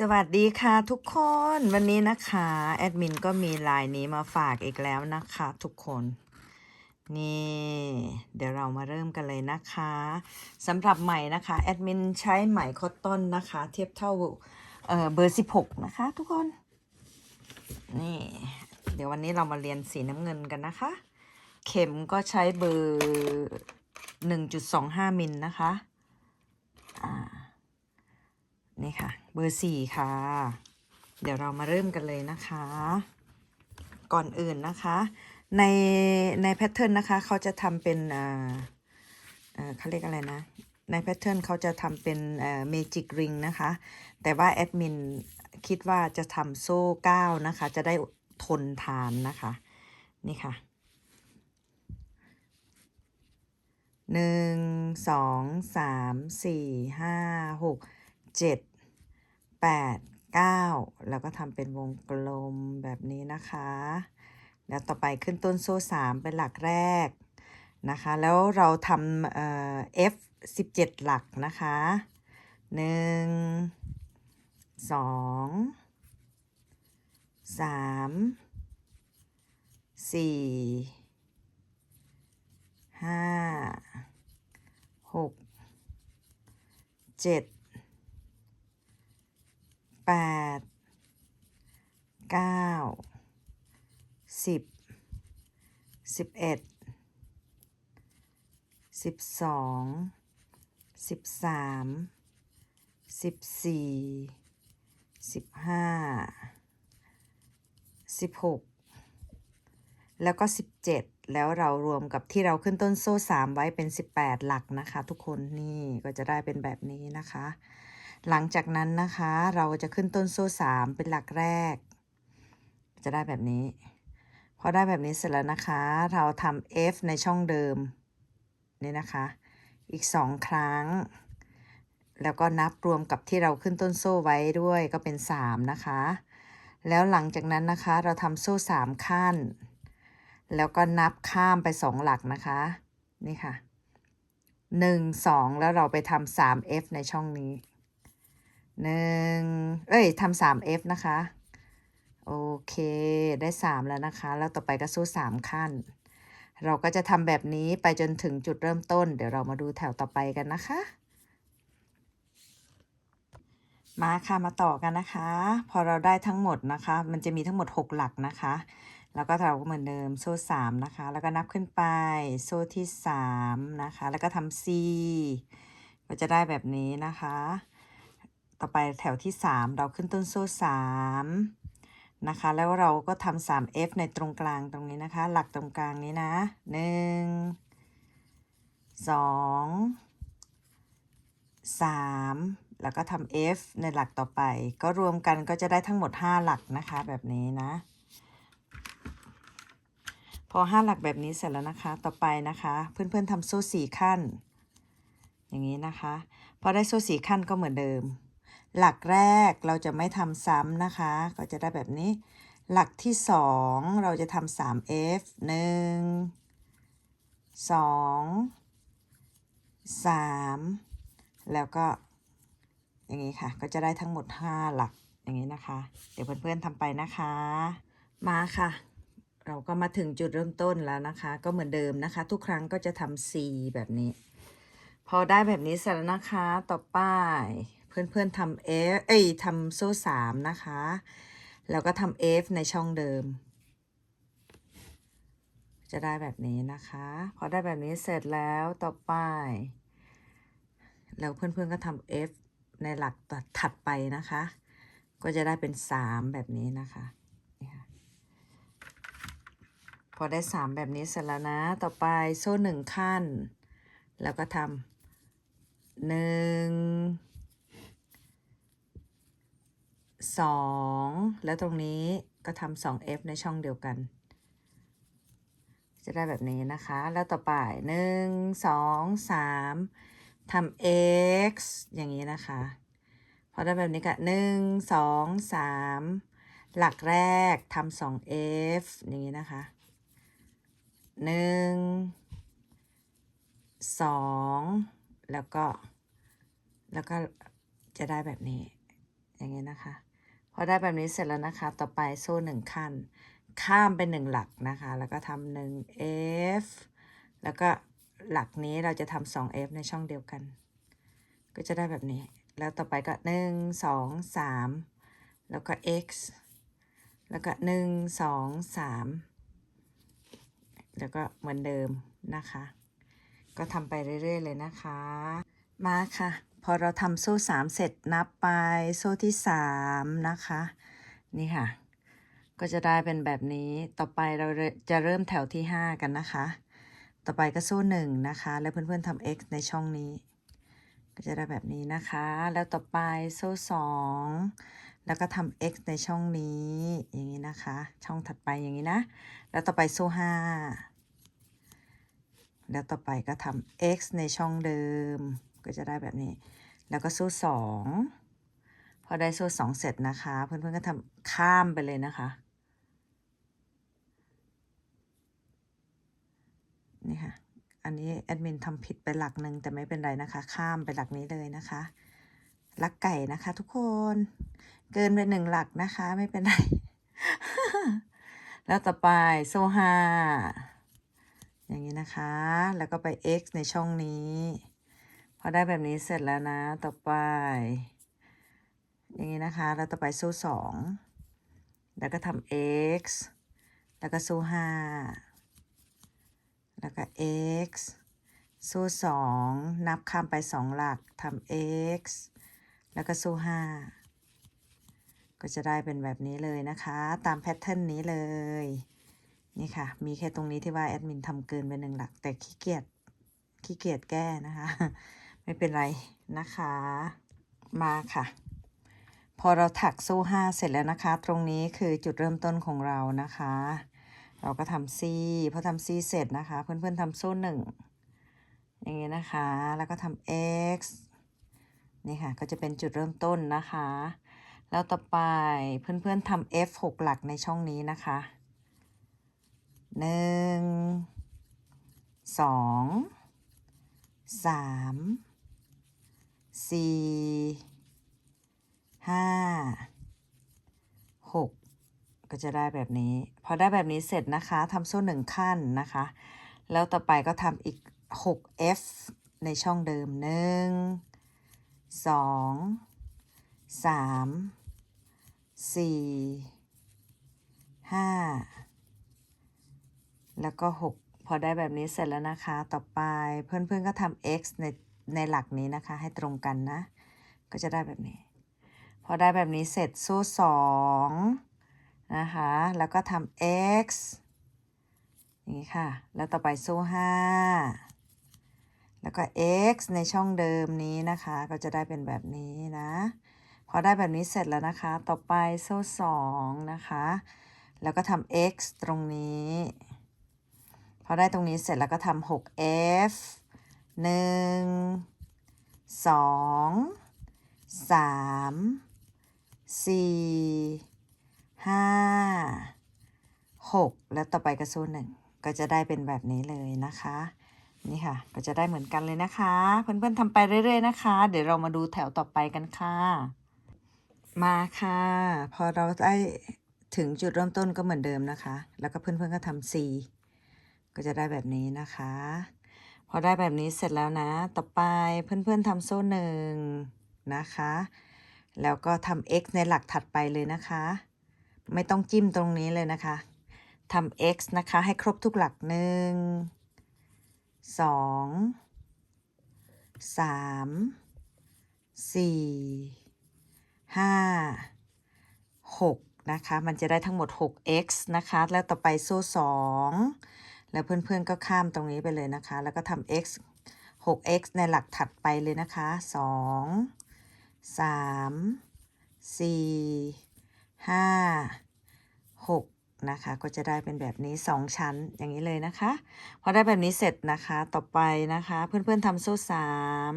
สวัสดีค่ะทุกคนวันนี้นะคะแอดมินก็มีลายนี้มาฝากอีกแล้วนะคะทุกคน นี่ เดี๋ยวเรามาเริ่มกันเลยนะคะสำหรับไหมนะคะแอดมินใช้ไหมคอตตอนนะคะ เทียบเท่าเออเบอร์16นะคะทุกคน นี่ เดี๋ยววันนี้เรามาเรียนสีน้ำเงินกันนะคะ เข็มก็ใช้เบอร์1.25มิลนะคะอ่านี่ค่ะ เบอร์สี่ค่ะ เดี๋ยวเรามาเริ่มกันเลยนะคะ ก่อนอื่นนะคะ ในในแพทเทิร์นนะคะเขาจะทำเป็นอ่าเขาเรียกอะไรนะ ในแพทเทิร์นเขาจะทำเป็นเอ่อเมจิกริงนะคะ แต่ว่าแอดมินคิดว่าจะทำโซ่เก้านะคะ จะได้ทนทานนะคะ นี่ค่ะหนึ่งสองสามสี่ห้าหกเจ็ด 8 9 แล้วก็ทำเป็นวงกลมแบบนี้นะคะ แล้วต่อไปขึ้นต้นโซ่ 3 เป็นหลักแรกนะคะ แล้วเราทำเอ่อ F 17 หลักนะคะ 1 2 3 4 5 6 7 แปดเก้าสิบสิบเอ็ดสิบสองสิบสามสิบสี่สิบห้าสิบหกแล้วก็17แล้วเรารวมกับที่เราขึ้นต้นโซ่3ไว้เป็น18หลักนะคะ ทุกคนนี่ก็จะได้เป็นแบบนี้นะคะ หลังจากนั้นนะคะ เราจะขึ้นต้นโซ่3เป็นหลักแรก จะได้แบบนี้ พอได้แบบนี้เสร็จแล้วนะคะ เราทำ F ในช่องเดิม นี่นะคะ อีก2ครั้ง แล้วก็นับรวมกับที่เราขึ้นต้นโซ่ไว้ด้วยก็เป็น 3 นะคะ แล้วหลังจากนั้นนะคะเราทำโซ่ 3 ขั้น แล้วก็นับข้ามไป 2 หลักนะคะ นี่ค่ะ 1 2 แล้วเราไปทำ 3F ในช่องนี้ 1เอ้ยทำ 3F นะคะ โอเค ได้3แล้วนะคะ แล้วต่อไปก็โซ่3ขั้น เราก็จะทำแบบนี้ไปจนถึงจุดเริ่มต้น เดี๋ยวเรามาดูแถวต่อไปกันนะคะ มาค่ะ มาต่อกันนะคะ พอเราได้ทั้งหมดนะคะ มันจะมีทั้งหมด 6 หลักนะคะ แล้วก็เราก็เหมือนเดิมโซ่สามนะคะ แล้วก็นับขึ้นไป โซ่ที่สามนะคะ แล้วก็ทำ C ก็จะได้แบบนี้นะคะ ต่อไปแถวที่สามเราขึ้นต้นโซ่สามนะคะ แล้วเราก็ทำสาม F ในตรงกลางตรงนี้นะคะ หลักตรงกลางนี้นะหนึ่งสองสามแล้วก็ทำ F ในหลักต่อไป ก็รวมกันก็จะได้ทั้งหมด 5 หลักนะคะแบบนี้นะ พอ 5 หลักแบบนี้เสร็จแล้วนะคะ ต่อไปนะคะ เพื่อนๆทำโซ่สี่ขั้น อย่างนี้นะคะ พอได้โซ่สี่ขั้นก็เหมือนเดิม หลักแรกเราจะไม่ทำซ้ำนะคะ ก็จะได้แบบนี้ หลักที่สองเราจะทำสาม F หนึ่งสองสามแล้วก็อย่างนี้ค่ะ ก็จะได้ทั้งหมด 5 หลักอย่างนี้นะคะ เดี๋ยวเพื่อนๆทำไปนะคะ มาค่ะ เราก็มาถึงจุดเริ่มต้นแล้วนะคะ ก็เหมือนเดิมนะคะ ทุกครั้งก็จะทำ C แบบนี้ พอได้แบบนี้เสร็จแล้วนะคะ ต่อไป เพื่อนๆทำ F เอ้ยทำโซ่สามนะคะ แล้วก็ทำ F ในช่องเดิม จะได้แบบนี้นะคะ พอได้แบบนี้เสร็จแล้วต่อไป แล้วเพื่อนๆก็ทำ F ในหลักถัดไปนะคะ ก็จะได้เป็น3แบบนี้นะคะพอได้3แบบนี้เสร็จแล้วนะ ต่อไปโซ่หนึ่งขั้น แล้วก็ทำหนึ่ง สองแล้วตรงนี้ก็ทำสอง F ในช่องเดียวกัน จะได้แบบนี้นะคะ แล้วต่อไปหนึ่งสองสามทำ x อย่างนี้นะคะ พอได้แบบนี้ก็หนึ่งสองสามหลักแรกทำสอง f อย่างนี้นะคะหนึ่งสองแล้วก็ แล้วก็จะได้แบบนี้ อย่างนี้นะคะ พอได้แบบนี้เสร็จแล้วนะคะ ต่อไปโซ่หนึ่งขั้น ข้ามไปหนึ่งหลักนะคะ แล้วก็ทำหนึ่ง F แล้วก็หลักนี้เราจะทำสอง F ในช่องเดียวกัน ก็จะได้แบบนี้ แล้วต่อไปก็หนึ่งสองสามแล้วก็ X แล้วก็หนึ่งสองสามแล้วก็เหมือนเดิมนะคะ ก็ทำไปเรื่อย ๆ เลยนะคะ มาค่ะ พอเราทำโซ่สามเสร็จนับไปโซ่ที่สามนะคะ นี่ค่ะ ก็จะได้เป็นแบบนี้ ต่อไปเราจะเริ่มแถวที่ห้ากันนะคะ ต่อไปก็โซ่หนึ่งนะคะ แล้วเพื่อนๆทำ x ในช่องนี้ ก็จะได้แบบนี้นะคะ แล้วต่อไปโซ่สองแล้วก็ทำ x ในช่องนี้ อย่างนี้นะคะ ช่องถัดไปอย่างนี้นะ แล้วต่อไปโซ่ห้าแล้วต่อไปก็ทำ x ในช่องเดิม ก็จะได้แบบนี้ แล้วก็โซ่สองพอได้โซ่สองเสร็จนะคะ เพื่อนๆก็ทำข้ามไปเลยนะคะ นี่ค่ะ อันนี้แอดมินทำผิดไปหลักหนึ่งแต่ไม่เป็นไรนะคะ ข้ามไปหลักนี้เลยนะคะลักไก่นะคะ ทุกคนเกินไปหนึ่งหลักนะคะไม่เป็นไร แล้วต่อไปโซ่ห้าอย่างนี้นะคะ แล้วก็ไป x ในช่องนี้ พอได้แบบนี้เสร็จแล้วนะ ต่อไป อย่างนี้นะคะ แล้วต่อไปโซ่สองแล้วก็ทำ x แล้วก็โซ่ห้าแล้วก็ x โซ่สองนับข้ามไปสองหลักทำ x แล้วก็โซ่ห้าก็จะได้เป็นแบบนี้เลยนะคะ ตามแพทเทิร์นนี้เลย นี่ค่ะ มีแค่ตรงนี้ที่ว่าแอดมินทำเกินไปหนึ่งหลัก แต่ขี้เกียจขี้เกียจแก้นะคะ ไม่เป็นไรนะคะ มาค่ะ พอเราถักโซ่ห้าเสร็จแล้วนะคะ ตรงนี้คือจุดเริ่มต้นของเรานะคะ เราก็ทำซีพอทำซีเสร็จนะคะ เพื่อนๆทำโซ่หนึ่งอย่างนี้นะคะ แล้วก็ทำ x นี่ค่ะ ก็จะเป็นจุดเริ่มต้นนะคะ แล้วต่อไปเพื่อนๆทำ f 6 หลักในช่องนี้นะคะหนึ่งสองสาม สี่ห้าหกก็จะได้แบบนี้ พอได้แบบนี้เสร็จนะคะทำโซ่หนึ่งขั้นนะคะ แล้วต่อไปก็ทำอีก 6F ในช่องเดิมหนึ่งสองสามสี่ห้าแล้วก็ 6 พอได้แบบนี้เสร็จแล้วนะคะ ต่อไปเพื่อนๆก็ทำ x ใน ในหลักนี้นะคะ ให้ตรงกันนะ ก็จะได้แบบนี้ พอได้แบบนี้เสร็จโซ่สองนะคะ แล้วก็ทำ x อย่างนี้ค่ะ แล้วต่อไปโซ่ห้าแล้วก็ x ในช่องเดิมนี้นะคะ ก็จะได้เป็นแบบนี้นะ พอได้แบบนี้เสร็จแล้วนะคะ ต่อไปโซ่สองนะคะ แล้วก็ทำ x ตรงนี้ พอได้ตรงนี้เสร็จแล้วก็ทำ 6f หนึ่งสองสามสี่ห้าหกแล้วต่อไปก็โซ่หนึ่งก็จะได้เป็นแบบนี้เลยนะคะ นี่ค่ะ ก็จะได้เหมือนกันเลยนะคะ เพื่อนๆทำไปเรื่อย ๆ นะคะ เดี๋ยวเรามาดูแถวต่อไปกันค่ะ มาค่ะ พอเราได้ถึงจุดเริ่มต้นก็เหมือนเดิมนะคะ แล้วก็เพื่อนๆก็ทำ C ก็จะได้แบบนี้นะคะ พอได้แบบนี้เสร็จแล้วนะ ต่อไปเพื่อนๆทำโซ่หนึ่งนะคะ แล้วก็ทำ x ในหลักถัดไปเลยนะคะ ไม่ต้องจิ้มตรงนี้เลยนะคะทำ x นะคะ ให้ครบทุกหลักหนึ่งสองสามสี่ห้าหกนะคะ มันจะได้ทั้งหมด 6x นะคะ แล้วต่อไปโซ่สอง แล้วเพื่อนๆก็ข้ามตรงนี้ไปเลยนะคะ แล้วก็ทำ x 6x ในหลักถัดไปเลยนะคะสองสามสี่ห้าหกนะคะ ก็จะได้เป็นแบบนี้สองชั้นอย่างนี้เลยนะคะ พอได้แบบนี้เสร็จนะคะต่อไปนะคะ เพื่อนๆทำโซ่สาม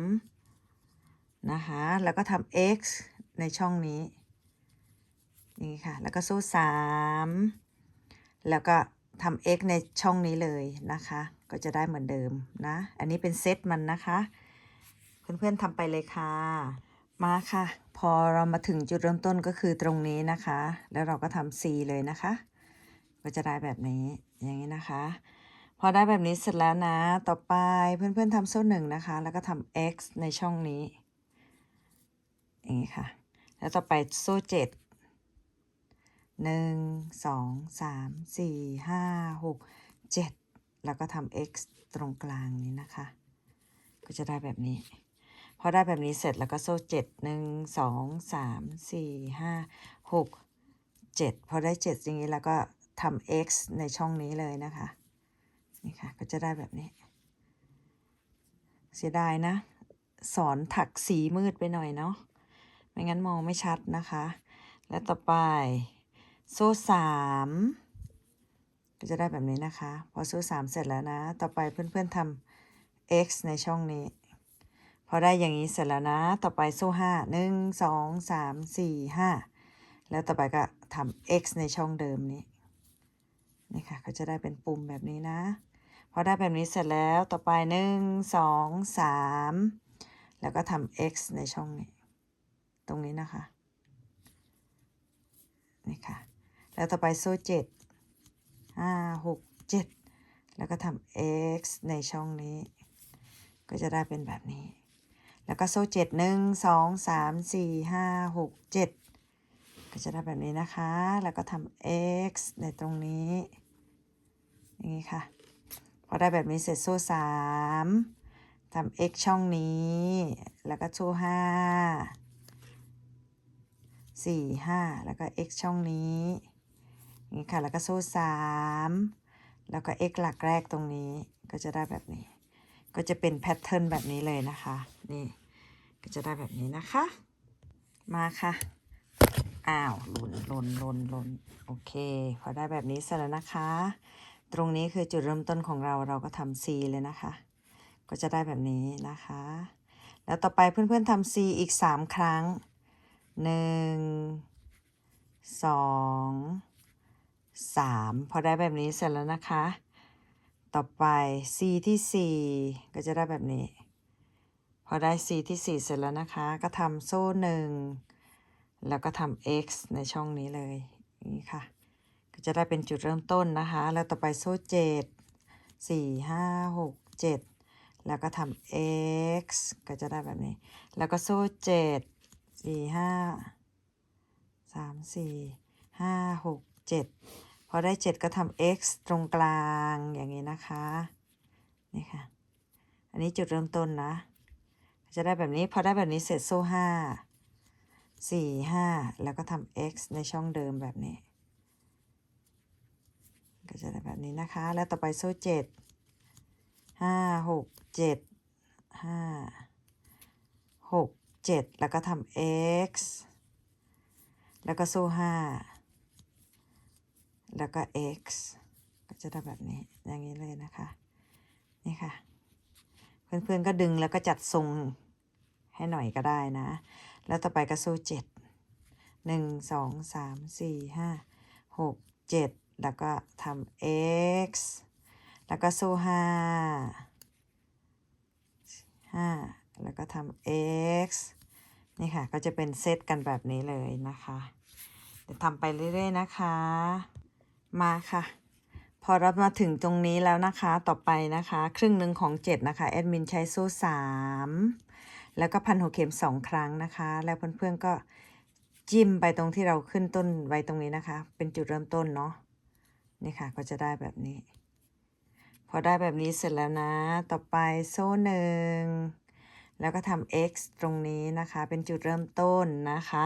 นะคะ แล้วก็ทำ x ในช่องนี้นี่ค่ะ แล้วก็โซ่สามแล้วก็ ทำ x ในช่องนี้เลยนะคะ ก็จะได้เหมือนเดิมนะ อันนี้เป็นเซตมันนะคะ เพื่อนๆทำไปเลยค่ะ มาค่ะ พอเรามาถึงจุดเริ่มต้นก็คือตรงนี้นะคะ แล้วเราก็ทำ C เลยนะคะ ก็จะได้แบบนี้ อย่างนี้นะคะ พอได้แบบนี้เสร็จแล้วนะ ต่อไปเพื่อนๆทำโซ่หนึ่งนะคะ แล้วก็ทำ x ในช่องนี้ อย่างนี้ค่ะ แล้วต่อไปโซ่เจ็ด หนึ่งสองสามสี่ห้าหกเจ็ดแล้วก็ทำ x ตรงกลางนี้นะคะ ก็จะได้แบบนี้ พอได้แบบนี้เสร็จแล้วก็โซ่เจ็ดหนึ่งสองสามสี่ห้าหกเจ็ดพอได้เจ็ดอย่างนี้แล้วก็ทำ x ในช่องนี้เลยนะคะ นี่ค่ะ ก็จะได้แบบนี้ เสียดายนะ สอนถักสีมืดไปหน่อยเนาะไม่งั้นมองไม่ชัดนะคะ และต่อไป โซ่สามก็จะได้แบบนี้นะคะ พอโซ่สามเสร็จแล้วนะ ต่อไปเพื่อนๆทำ x ในช่องนี้ พอได้อย่างนี้เสร็จแล้วนะ ต่อไปโซ่ห้าหนึ่งสองสามสี่ห้าแล้วต่อไปก็ทำ x ในช่องเดิมนี้นี่ค่ะก็จะได้เป็นปุ่มแบบนี้นะ พอได้แบบนี้เสร็จแล้วต่อไปหนึ่งสองสามแล้วก็ทำ x ในช่องนี้ ตรงนี้นะคะนี่ค่ะ แล้วต่อไปโซ่เจ็ดห้าหกเจ็ดแล้วก็ทำ x ในช่องนี้ ก็จะได้เป็นแบบนี้ แล้วก็โซ่เจ็ดหนึ่งสองสามสี่ห้าหกเจ็ดก็จะได้แบบนี้นะคะ แล้วก็ทำ x ในตรงนี้ อย่างนี้ค่ะ พอได้แบบนี้เสร็จโซ่สามทำ x ช่องนี้ แล้วก็โซ่ห้าสี่ห้าแล้วก็ x ช่องนี้ นี้ค่ะ แล้วก็โซ่สามแล้วก็ x หลักแรกตรงนี้ก็จะได้แบบนี้ ก็จะเป็นแพทเทิร์นแบบนี้เลยนะคะ นี่ก็จะได้แบบนี้นะคะ มาค่ะ อ้าวหล่นหล่นหล่นหล่นโอเค พอได้แบบนี้เสร็จแล้วนะคะ ตรงนี้คือจุดเริ่มต้นของเราเราก็ทำ C เลยนะคะ ก็จะได้แบบนี้นะคะ แล้วต่อไปเพื่อนๆทำ C อีก 3 ครั้ง 1 2 3 พอได้แบบนี้เสร็จแล้วนะคะ ต่อไป C ที่ 4 ก็จะได้แบบนี้ พอได้ C ที่ 4 เสร็จแล้วนะคะ ก็ทำโซ่หนึ่งแล้วก็ทำ x ในช่องนี้เลยนี้ค่ะ ก็จะได้เป็นจุดเริ่มต้นนะคะ แล้วต่อไปโซ่เจ็ดสี่ห้าหกเจ็ดแล้วก็ทำ x ก็จะได้แบบนี้ แล้วก็โซ่เจ็ดสี่ห้าสามสี่ห้าหกเจ็ด อได้เจ็ดก็ทำ x ตรงกลางอย่างนี้นะคะ นี่ค่ะ อันนี้จุดเริ่มต้นนะ จะได้แบบนี้ พอได้แบบนี้เสร็จโซ่ห้าสี่ห้าแล้วก็ทำ x ในช่องเดิมแบบนี้ ก็จะได้แบบนี้นะคะ แล้วต่อไปโซ่เจ็ดห้าหกเจ็ดห้าหกเจ็ดแล้วก็ทำ x แล้วก็โซ่ห้า แล้วก็ x ก็จะได้แบบนี้อย่างนี้เลยนะคะ นี่ค่ะ เพื่อนๆก็ดึงแล้วก็จัดทรงให้หน่อยก็ได้นะ แล้วต่อไปก็โซ่เจ็ดหนึ่งสองสามสี่ห้าหกเจ็ดแล้วก็ทำ x แล้วก็โซ่ห้าห้าแล้วก็ทำ x นี่ค่ะ ก็จะเป็นเซตกันแบบนี้เลยนะคะ เดี๋ยวทำไปเรื่อย ๆ นะคะ มาค่ะ พอเรามาถึงตรงนี้แล้วนะคะต่อไปนะคะ ครึ่งหนึ่งของ 7 นะคะ แอดมินใช้โซ่3 แล้วก็พันหัวเข็ม 2 ครั้งนะคะ แล้วเพื่อนๆก็จิ้มไปตรงที่เราขึ้นต้นไว้ตรงนี้นะคะ เป็นจุดเริ่มต้นเนาะนี่ค่ะก็จะได้แบบนี้ พอได้แบบนี้เสร็จแล้วนะ ต่อไปโซ่หนึ่งแล้วก็ทำ x ตรงนี้นะคะ เป็นจุดเริ่มต้นนะคะ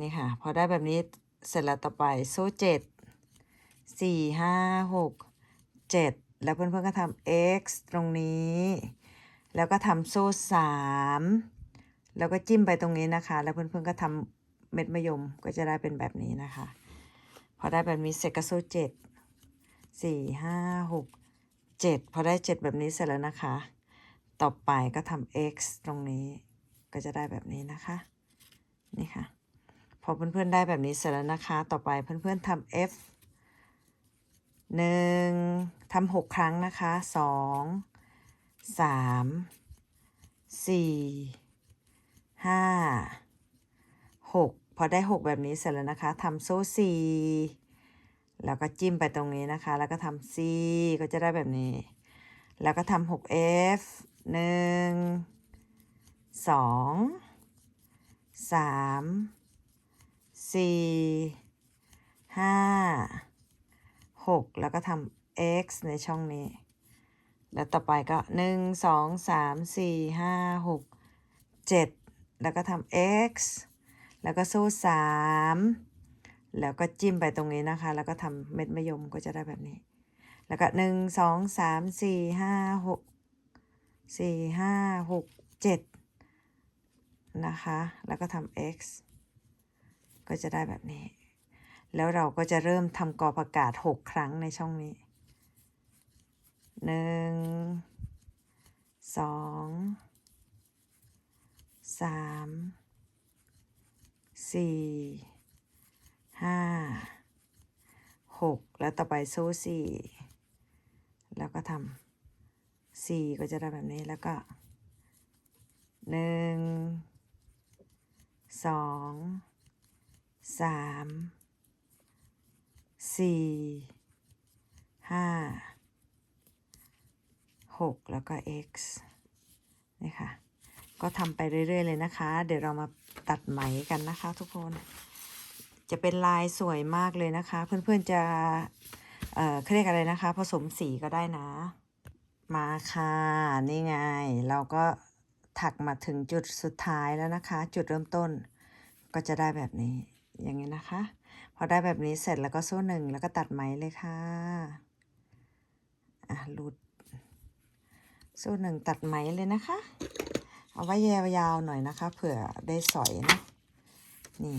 นี่ค่ะ พอได้แบบนี้เสร็จแล้วต่อไปโซ่เจ็ด สี่ห้าหกเจ็ดแล้วเพื่อนๆก็ทำ x ตรงนี้ แล้วก็ทำโซ่สามแล้วก็จิ้มไปตรงนี้นะคะ แล้วเพื่อนๆก็ทำเม็ดมะยมก็จะได้เป็นแบบนี้นะคะ พอได้แบบนี้เสร็จก็โซ่เจ็ดสี่ห้าหกเจ็ดพอได้เจ็ดแบบนี้เสร็จแล้วนะคะ ต่อไปก็ทำ x ตรงนี้ก็จะได้แบบนี้นะคะ นี่ค่ะ พอเพื่อนๆได้แบบนี้เสร็จแล้วนะคะ ต่อไปเพื่อนๆทำ f หนึ่งทำหกครั้งนะคะสองสามสี่ห้าหกพอได้หกแบบนี้เสร็จแล้วนะคะทำโซ่สี่แล้วก็จิ้มไปตรงนี้นะคะ แล้วก็ทำ C ก็จะได้แบบนี้ แล้วก็ทำหก F หนึ่งสองสามสี่ห้า หกแล้วก็ทำ X ในช่องนี้ แล้วต่อไปก็หนึ่งสองสามสี่ห้าหกเจ็ดแล้วก็ทำ x แล้วก็สู้สามแล้วก็จิ้มไปตรงนี้นะคะ แล้วก็ทำเม็ดมะยมก็จะได้แบบนี้ แล้วก็หนึ่งสองสามสี่ห้าหกสี่ห้าหกเจ็ดนะคะ แล้วก็ทำ x ก็จะได้แบบนี้ แล้วเราก็จะเริ่มทำกอประกาศหกครั้งในช่องนี้หนึ่งสองสามสี่ห้าหกแล้วต่อไปโซ่สี่แล้วก็ทำสี่ก็จะได้แบบนี้แล้วก็หนึ่ง สี่ห้า6แล้วก็ x นี่ค่ะ ก็ทำไปเรื่อย ๆ เลยนะคะ เดี๋ยวเรามาตัดไหมกันนะคะทุกคน จะเป็นลายสวยมากเลยนะคะ เพื่อนๆจะเอ่อเขาเรียกอะไรนะคะ ผสมสีก็ได้นะ มาค่ะ นี่ไง เราก็ถักมาถึงจุดสุดท้ายแล้วนะคะ จุดเริ่มต้นก็จะได้แบบนี้ อย่างนี้นะคะ พอได้แบบนี้เสร็จแล้วก็โซ่หนึ่งแล้วก็ตัดไหมเลยค่ะอะหลุดโซ่หนึ่งตัดไหมเลยนะคะ เอาไว้ยาวๆหน่อยนะคะ เผื่อได้สอยนะนี่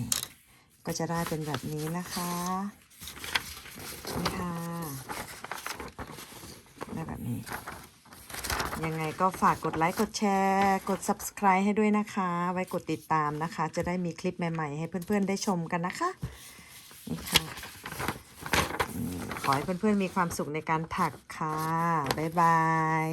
ก็จะได้เป็นแบบนี้นะคะนี่ค่ะได้แบบนี้ ยังไงก็ฝากกดไลค์กดแชร์ กด subscribe ให้ด้วยนะคะ ไว้กดติดตามนะคะ จะได้มีคลิปใหม่ ๆ ให้เพื่อนๆได้ชมกันนะคะ นี่ค่ะขอให้เพื่อนๆมีความสุขในการถักค่ะ บ๊ายบาย